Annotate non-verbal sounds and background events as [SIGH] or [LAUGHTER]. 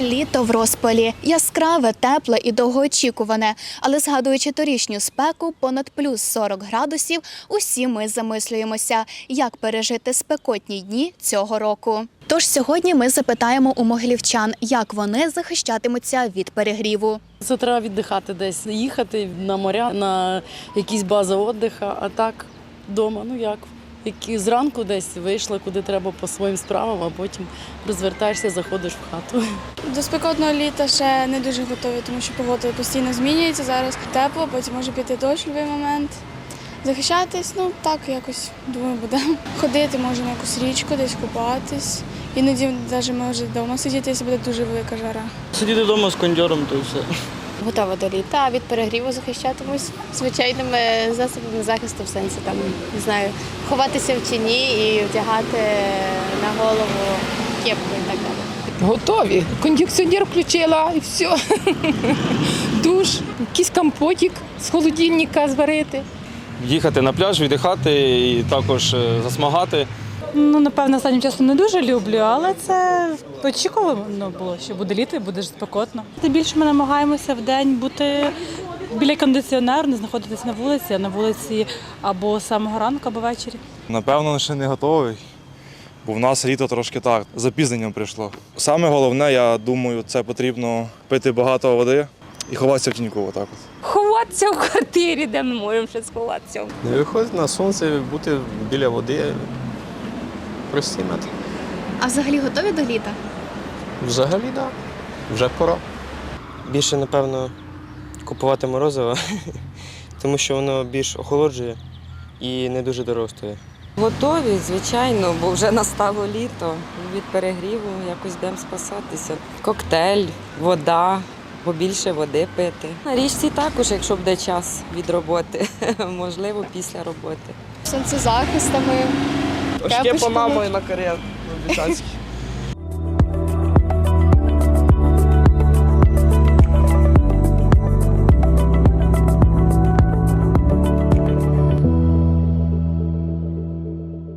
Літо в розпалі яскраве, тепле і довгоочікуване. Але згадуючи торішню спеку, понад плюс 40 градусів, усі ми замислюємося, як пережити спекотні дні цього року. Тож сьогодні ми запитаємо у могилівчан, як вони захищатимуться від перегріву. Це треба віддихати десь, їхати на моря, на якісь бази віддиху, а так вдома, ну як. Які зранку десь вийшла, куди треба по своїм справам, а потім розвертаєшся, заходиш в хату. До спекотного літа ще не дуже готові, тому що погода постійно змінюється. Зараз тепло, потім може піти дощ в будь-який момент. Захищатись, ну так якось думаю, будемо. Ходити може на якусь річку, десь купатись. Іноді навіть може вдома сидіти, якщо буде дуже велика жара. Сидіти вдома з кондьором, то і все. Готова до літа, від перегріву захищатимусь звичайними засобами захисту в сенсі там, не знаю, ховатися в тіні і вдягати на голову кепку і так далі. Готові. Кондиціонер включила і все. Душ, якийсь компотик з холодильника зварити. їхати на пляж, віддихати і також е, засмагати. Ну, напевно, останнім часом не дуже люблю, але це очікувано було, що буде літо і буде спекотно. Тим більше ми намагаємося в день бути біля кондиціонеру, не знаходитись на вулиці, а на вулиці або з самого ранку, або ввечері. Напевно, ще не готовий, бо в нас літо трошки так, з запізненням прийшло. Саме головне, я думаю, це потрібно пити багато води і ховатися в тіньку. Отак от. Ховатися в квартирі, де ми можемо ще сховатися. Не виходити на сонце, бути біля води. Прості методи. А взагалі готові до літа? Взагалі, так. Да. Вже пора. Більше, напевно, купувати морозиво, [LAUGHS] тому що воно більш охолоджує і не дуже дорого стоїть. Готові, звичайно, бо вже настало літо. Від перегріву якось будемо спасатися. Коктейль, вода, побільше води пити. На річці також, якщо буде час від роботи, [LAUGHS] можливо, після роботи. Сонцезахистами. Тепочками. по мамою на кар'єр. Обіцянський.